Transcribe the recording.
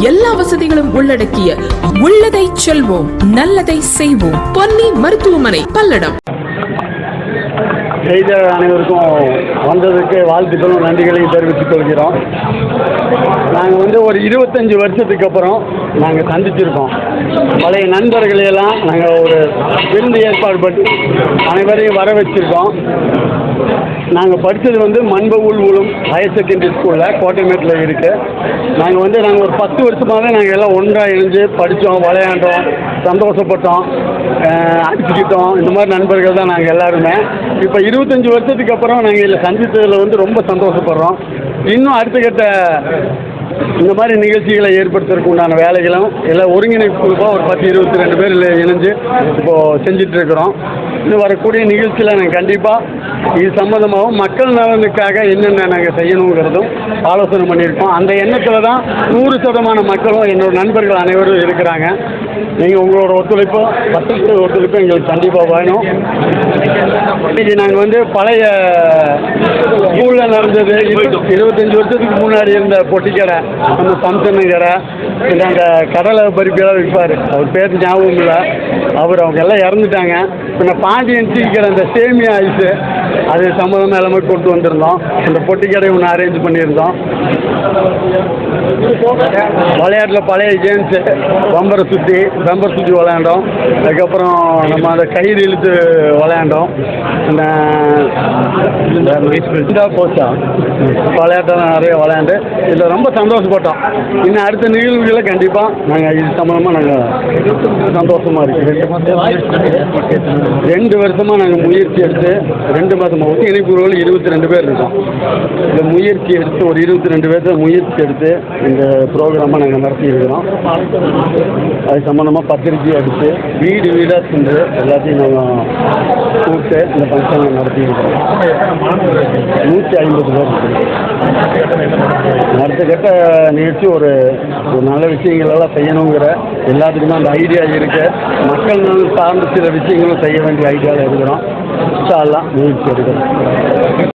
எல்லா வசதிகளும் உள்ளடக்கிய உள்ளதை செல்வோம் நல்லதை செய்வோம். பொன்னி மருத்துவமனை பல்லடம். செய்த அனைவருக்கும் வந்ததுக்கு வாழ்த்துக்களும் நன்றிகளையும் தெரிவித்துக் கொள்கிறோம். நாங்கள் வந்து ஒரு இருபத்தஞ்சி வருஷத்துக்கு அப்புறம் நாங்கள் சந்திச்சிருக்கோம். பழைய நண்பர்களையெல்லாம் நாங்கள் ஒரு விருந்து ஏற்பாடு பண்ணி அனைவரையும் வர வச்சுருக்கோம் நாங்கள் படித்தது வந்து மண்பவுல் உள்வூலும் ஹையர் செகண்டரி ஸ்கூலில் கோட்டைமேட்டில் இருக்குது நாங்கள் வந்து நாங்கள் ஒரு பத்து வருஷமாகவே நாங்கள் எல்லாம் ஒன்றாக இணைஞ்சு படித்தோம் விளையாண்டோம் சந்தோஷப்பட்டோம் அடிச்சுக்கிட்டோம். இந்த மாதிரி நண்பர்கள் தான் நாங்கள் எல்லாருமே. இப்போ இருபத்தஞ்சி வருஷத்துக்கு அப்புறம் நாங்கள் இதில் சந்தித்ததில் வந்து ரொம்ப சந்தோஷப்படுறோம். இன்னும் அடுத்த கட்ட இந்த மாதிரி நிகழ்ச்சிகளை ஏற்படுத்துறதுக்கு உண்டான வேலைகளும் எல்லாம் ஒருங்கிணைப்பு குழுவாக ஒரு பத்து இருபத்தி ரெண்டு பேர் இணைஞ்சு இப்போது செஞ்சுட்டு இருக்கிறோம் இன்னும் வரக்கூடிய நிகழ்ச்சியில் நாங்கள் கண்டிப்பாக இது சம்மந்தமாகவும் மக்கள் நலனுக்காக என்னென்ன நாங்கள் செய்யணுங்கிறதும் ஆலோசனை பண்ணியிருக்கோம். அந்த எண்ணத்தில் தான் நூறு சதமான மக்களும் என்னோட நண்பர்கள் அனைவரும் இருக்கிறாங்க. நீங்கள் உங்களோட ஒத்துழைப்பு பத்து ஒத்துழைப்பு எங்களுக்கு கண்டிப்பாக வேணும். இன்னைக்கு நாங்கள் வந்து பழைய ஸ்கூலில் நடந்தது. இருபத்தஞ்சி வருஷத்துக்கு முன்னாடி இருந்த பொட்டிக்கடை. நம்ம சம்சன் கடை இந்த அந்த கடலை பருப்பியெல்லாம் விற்பார். அவர் பேர் ஞாபகம் இல்லை அவர் அவங்க எல்லாம் இறந்துட்டாங்க. பின்ன பாண்டியன் டீ கடை அந்த சேமியா ஐஸு அது சம்மந்தமாக எல்லாமே கொண்டு வந்திருந்தோம். அந்த பொட்டி கடை ஒன்று அரேஞ்ச் பண்ணியிருந்தோம். விளையாட்டில் பழைய கேம்ஸு பம்பரை சுற்றி பம்பர் சுற்றி விளையாண்டோம். அதுக்கப்புறம் நம்ம அந்த கயிறு இழுத்து விளையாண்டோம். இந்த போச்சா? விளையாட்டெல்லாம் நிறைய விளையாண்டு இதில் ரொம்ப சந்தோஷப்பட்டோம். இன்னும் அடுத்த நிகழ்வுகளை கண்டிப்பாக நாங்கள் இது சம்மந்தமாக நாங்கள் சந்தோஷமாக இருக்குது ரெண்டு வருஷமாக நாங்கள் முயற்சி எடுத்து ரெண்டு மாதமாக ஒருங்கிணைப்புகள் இருபத்தி ரெண்டு பேர் இருக்கோம் இந்த முயற்சி எடுத்து ஒரு இருபத்தி ரெண்டு பேர்த்த முயற்சி எடுத்து இந்த ப்ரோக்ராமை நாங்கள் நடத்தியிருக்கிறோம் அது சம்மந்தமாக பத்திரிக்கை அடித்து வீடு வீடாக சென்று எல்லாத்தையும் நாங்கள் கூப்பிட்டு இந்த ஃபங்க்ஷனை நடத்தியிருக்கிறோம் நூற்றி ஐம்பது பேர் அடுத்த கட்ட நிகழ்ச்சி ஒரு ஒரு நல்ல விஷயங்களெல்லாம் செய்யணுங்கிற எல்லாத்துக்குமே அந்த ஐடியா இருக்கு. மக்கள் சார்ந்த சில விஷயங்களும் செய்ய வேண்டிய ஐடியாவில் இருக்கிறோம். இன்ஷா அல்லா முயற்சி